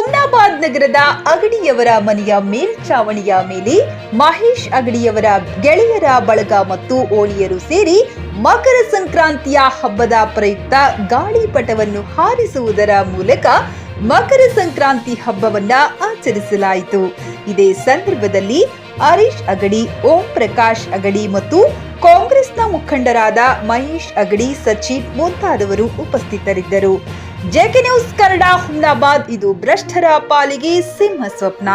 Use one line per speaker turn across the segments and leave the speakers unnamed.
ಹುಮ್ನಾಬಾದ್ ನಗರದ ಅಗಡಿಯವರ ಮನೆಯ ಮೇಲ್ಛಾವಣಿಯ ಮೇಲೆ ಮಹೇಶ್ ಅಗಡಿಯವರ ಗೆಳೆಯರ ಬಳಗ ಮತ್ತು ಓಣಿಯರು ಸೇರಿ ಮಕರ ಸಂಕ್ರಾಂತಿಯ ಹಬ್ಬದ ಪ್ರಯುಕ್ತ ಗಾಳಿಪಟವನ್ನು ಹಾರಿಸುವುದರ ಮೂಲಕ ಮಕರ ಸಂಕ್ರಾಂತಿ ಹಬ್ಬವನ್ನ ಆಚರಿಸಲಾಯಿತು. ಇದೇ ಸಂದರ್ಭದಲ್ಲಿ ಹರೀಶ್ ಅಗಡಿ, ಓಂ ಪ್ರಕಾಶ್ ಅಗಡಿ ಮತ್ತು ಕಾಂಗ್ರೆಸ್ನ ಮುಖಂಡರಾದ ಮಹೇಶ್ ಅಗಡಿ, ಸಚಿನ್ ಮುಂತಾದವರು ಉಪಸ್ಥಿತರಿದ್ದರು. ಜೆಕೆ ನ್ಯೂಸ್ ಕನ್ನಡ ಹುಮ್ನಾಬಾದ್ ಇದು ಭ್ರಷ್ಟರ ಪಾಲಿಗೆ ಸಿಂಹ ಸ್ವಪ್ನ.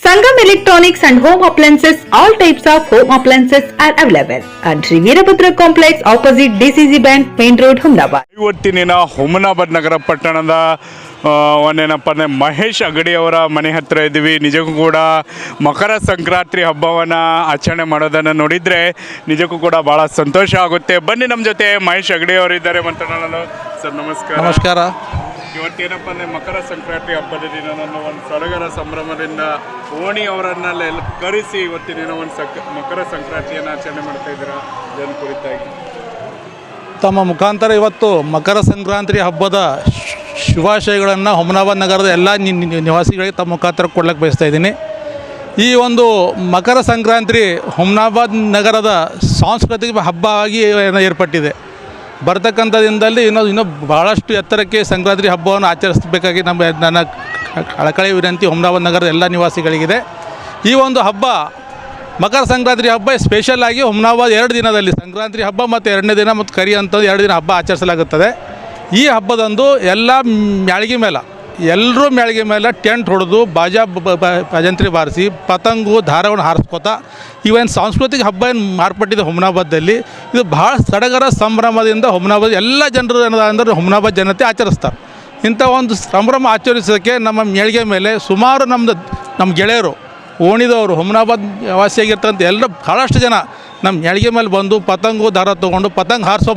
Sangam Electronics and Home Appliances, all types of home appliances are available. At Sri Veerabhadra Complex opposite DCC Bank, Main Road, Humnabad.
ಇವತ್ತಿನ ಹುಮನಾಬಾದ್ ನಗರ ಪಟ್ಟಣದ ಒಂದೇನಪ್ಪ ಅಂದರೆ ಮಹೇಶ್ ಅಗಡಿಯವರ ಮನೆ ಹತ್ತಿರ ಇದ್ದೀವಿ. ನಿಜಕ್ಕೂ ಕೂಡ ಮಕರ ಸಂಕ್ರಾಂತಿ ಹಬ್ಬವನ್ನು ಆಚರಣೆ ಮಾಡೋದನ್ನು ನೋಡಿದರೆ ನಿಜಕ್ಕೂ ಕೂಡ ಭಾಳ ಸಂತೋಷ ಆಗುತ್ತೆ. ಬನ್ನಿ ನಮ್ಮ ಜೊತೆ ಮಹೇಶ್ ಅಗಡಿಯವರು ಇದ್ದಾರೆ ಮಾತನಾಡಲು ಸರ್ ನಮಸ್ಕಾರ.
ನಮಸ್ಕಾರ.
ಇವತ್ತೇನಪ್ಪ ಅಂದರೆ ಮಕರ ಸಂಕ್ರಾಂತಿ ಹಬ್ಬದ ದಿನ. ನನ್ನ ಒಂದು ಸಡಗರ ಸಂಭ್ರಮದಿಂದ ಓಣಿ ಅವರನ್ನೆಲ್ಲ ಕರೆಸಿ ಇವತ್ತಿನ ಏನೋ ಒಂದು ಸಕ್, ಮಕರ ಸಂಕ್ರಾಂತಿಯನ್ನು ಆಚರಣೆ ಮಾಡ್ತಾ ಇದ್ದೀರಾ? ಇದನ್ನು ಕುರಿತಾಗಿ.
ತಮ್ಮ ಮುಖಾಂತರ ಇವತ್ತು ಮಕರ ಸಂಕ್ರಾಂತಿ ಹಬ್ಬದ ಶುಭಾಶಯಗಳನ್ನು ಹೊಮನಾಬಾದ್ ನಗರದ ಎಲ್ಲ ನಿವಾಸಿಗಳಿಗೆ ತಮ್ಮ ಮುಖಾಂತರ ಕೊಡ್ಲಿಕ್ಕೆ ಬಯಸ್ತಾ ಇದ್ದೀನಿ. ಈ ಒಂದು ಮಕರ ಸಂಕ್ರಾಂತಿ ಹೊಮನಾಬಾದ್ ನಗರದ ಸಾಂಸ್ಕೃತಿಕ ಹಬ್ಬವಾಗಿ ಏರ್ಪಟ್ಟಿದೆ. ಬರ್ತಕ್ಕಂಥ ದಿನದಲ್ಲಿ ಇನ್ನೂ ಇನ್ನೂ ಭಾಳಷ್ಟು ಎತ್ತರಕ್ಕೆ ಸಂಕ್ರಾಂತಿ ಹಬ್ಬವನ್ನು ಆಚರಿಸಬೇಕಾಗಿ ನಮ್ಮ ನನ್ನ ಕಳಕಳಿ ವಿನಂತಿ ಹುಮನಾಬಾದ್ ನಗರದ ಎಲ್ಲ ನಿವಾಸಿಗಳಿಗಿದೆ. ಈ ಒಂದು ಹಬ್ಬ ಮಕರ ಸಂಕ್ರಾಂತಿ ಹಬ್ಬ ಸ್ಪೆಷಲ್ ಆಗಿ ಹುಮನಾಬಾದ್ ಎರಡು ದಿನದಲ್ಲಿ ಸಂಕ್ರಾಂತಿ ಹಬ್ಬ ಮತ್ತು ಎರಡನೇ ದಿನ ಮತ್ತು ಕರಿ ಅಂತ ಎರಡು ದಿನ ಹಬ್ಬ ಆಚರಿಸಲಾಗುತ್ತದೆ. ಈ ಹಬ್ಬದಂದು ಎಲ್ಲ ಮ್ಯಾಳಿಗೆ ಮೇಲೆ ಎಲ್ಲರೂ ಮ್ಯಾಳಿಗೆ ಮೇಲೆ ಟೆಂಟ್ ಹೊಡೆದು ಬಾಜಾ ಭಜಂತ್ರಿ ಬಾರಿಸಿ, ಪತಂಗು, ಧಾರವನ್ನು ಹಾರಿಸ್ಕೋತಾ ಇವೇನು ಸಾಂಸ್ಕೃತಿಕ ಹಬ್ಬ ಏನು ಮಾರ್ಪಟ್ಟಿದೆ ಹುಮನಾಬಾದಲ್ಲಿ ಇದು ಭಾಳ ಸಡಗರ ಸಂಭ್ರಮದಿಂದ ಹುಮನಾಬಾದ್, ಎಲ್ಲ ಜನರು ಏನದ ಅಂದರೆ ಹುಮ್ನಾಬಾದ್ ಜನತೆ ಆಚರಿಸ್ತಾರೆ. ಇಂಥ ಒಂದು ಸಂಭ್ರಮ ಆಚರಿಸೋಕ್ಕೆ ನಮ್ಮ ಮೇಳಿಗೆ ಮೇಲೆ ಸುಮಾರು ನಮ್ಮದು ನಮ್ಮ ಗೆಳೆಯರು, ಓಣಿದವರು, ಹುಮನಾಬಾದ್ ವಾಸಿಯಾಗಿರ್ತಕ್ಕಂಥ ಎಲ್ಲ ಭಾಳಷ್ಟು ಜನ ನಮ್ಮ ಮೇಳಿಗೆ ಮೇಲೆ ಬಂದು ಪತಂಗು ದಾರ ತೊಗೊಂಡು ಪತಂಗ ಹಾರಿಸೋ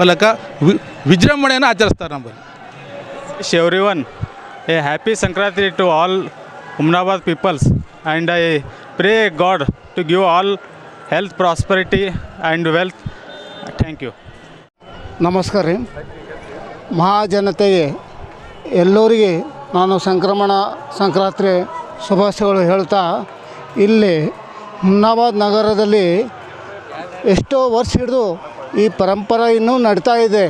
ಮೂಲಕ ವಿಜೃಂಭಣೆಯನ್ನು ಆಚರಿಸ್ತಾರೆ ನಮ್ಮಲ್ಲಿ.
Wish everyone. A happy Sankranti to all Humnabad peoples and I pray God to give all health prosperity and wealth thank you
ನಮಸ್ಕಾರ ರೀ. ಮಹಾಜನತೆಗೆ, ಎಲ್ಲರಿಗೆ ನಾನು ಸಂಕ್ರಮಣ ಸಂಕ್ರಾಂತಿ ಶುಭಾಶಯಗಳು ಹೇಳ್ತಾ, ಇಲ್ಲಿ ಉಮ್ನಾಬಾದ್ ನಗರದಲ್ಲಿ ಎಷ್ಟೋ ವರ್ಷ ಹಿಡಿದು ಈ ಪರಂಪರೆ ಇನ್ನೂ ನಡೀತಾ ಇದೆ.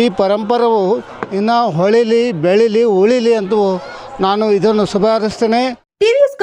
ಈ ಪರಂಪರವು ಇನ್ನೂ ಹೊಳಿಲಿ ಬೆಳಿಲಿ ಉಳಿಲಿ ಅಂತ ನಾನು ಇದನ್ನು ಹಾರೈಸ್ತೇನೆ
ಟಿವಿಎಸ್